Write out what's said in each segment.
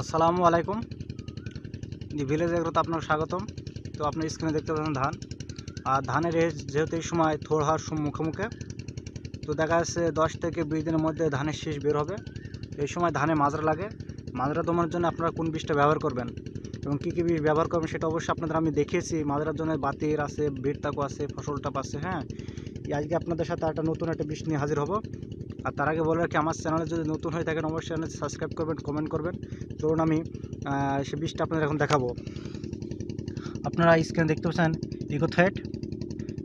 আসসালামু আলাইকুম। দি ভিলেজ এগ্রোতে আপনার স্বাগতম। তো আপনি স্ক্রিনে দেখতে পাচ্ছেন ধান। আর ধানের যেহেতু এই সময় থোড় হওয়ার মুখে তো দেখা যাচ্ছে দশ থেকে বিশ দিনের মধ্যে ধানের শীষ বের হবে। এই সময় ধানে মাজরা লাগে। মাজরা দমানোর জন্য আপনারা কোন বীজটা ব্যবহার করবেন এবং কী কী বীজ ব্যবহার করবেন সেটা অবশ্যই আপনাদের আমি দেখিয়েছি। মাজরার জন্য বাতির আছে বিটতাকু আছে ফসলটাপ আছে হ্যাঁ। আজকে আপনাদের সাথে একটা নতুন একটা বীজ নিয়ে হাজির হব। আর তার আগে বলে রাখি, আমার চ্যানেলে যদি নতুন হয়ে থাকেন, অবশ্যই চ্যানেল সাবস্ক্রাইব করবেন কমেন্ট করবেন। ধরুন আমি সে বীজটা আপনাদের এখন দেখাবো। আপনারা স্ক্রিনে দেখতে পাচ্ছেন ইকোথেট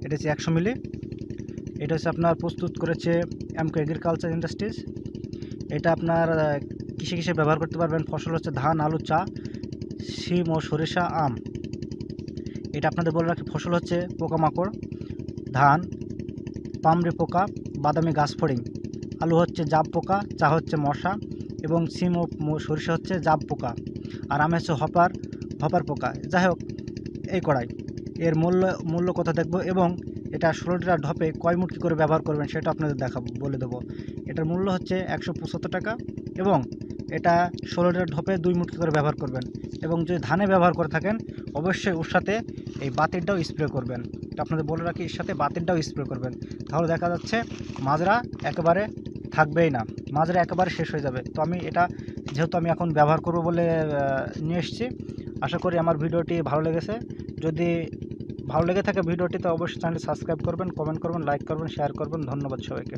এটা হচ্ছে একশো মিলি এটা হচ্ছে আপনার প্রস্তুত করেছে এমকো এগ্রিকালচার ইন্ডাস্ট্রিজ এটা আপনার কিসে কিসে ব্যবহার করতে পারবেন? ফসল হচ্ছে ধান, আলু, চা, শিম ও সরিষা, আম। এটা আপনাদের বলে রাখি, ফসল হচ্ছে পোকামাকড়, ধান পামড়ে পোকা, বাদামি গাছ ফড়িং। আলু হচ্ছে জাব পোকা, চা হচ্ছে মশা এবং সিম ও সরিষা হচ্ছে জাব পোকা আর আম হচ্ছে হপার হপার পোকা। যাই হোক, এই কড়াই। এর মূল্য মূল্য কথা দেখব এবং এটা ষোলোটা ঢপে কয় মুটকি করে ব্যবহার করবেন সেটা আপনাদের দেখাবো, বলে দেবো। এটার মূল্য হচ্ছে একশো পঁচাত্তর টাকা এবং এটা ষোলোটা ঢপে দুই মুটকি করে ব্যবহার করবেন এবং যদি ধানে ব্যবহার করে থাকেন, অবশ্যই ওর সাথে এই বাতিরটাও স্প্রে করবেন। এটা আপনাদের বলে রাখি, এর সাথে বাতিরটাও স্প্রে করবেন। তাহলে দেখা যাচ্ছে মাজরা একেবারে থাকবেই না। মাঝরা একেবারে শেষ হয়ে যাবে। তো আমি এটা যেহেতু আমি এখন ব্যবহার করব বলে নিয়ে এসেছি, আশা করি আমার ভিডিওটি ভালো লেগেছে। যদি ভালো লেগে থাকে ভিডিওটি তো অবশ্যই চ্যানেলটি সাবস্ক্রাইব করবেন, কমেন্ট করবেন, লাইক করবেন, শেয়ার করবেন। ধন্যবাদ সবাইকে।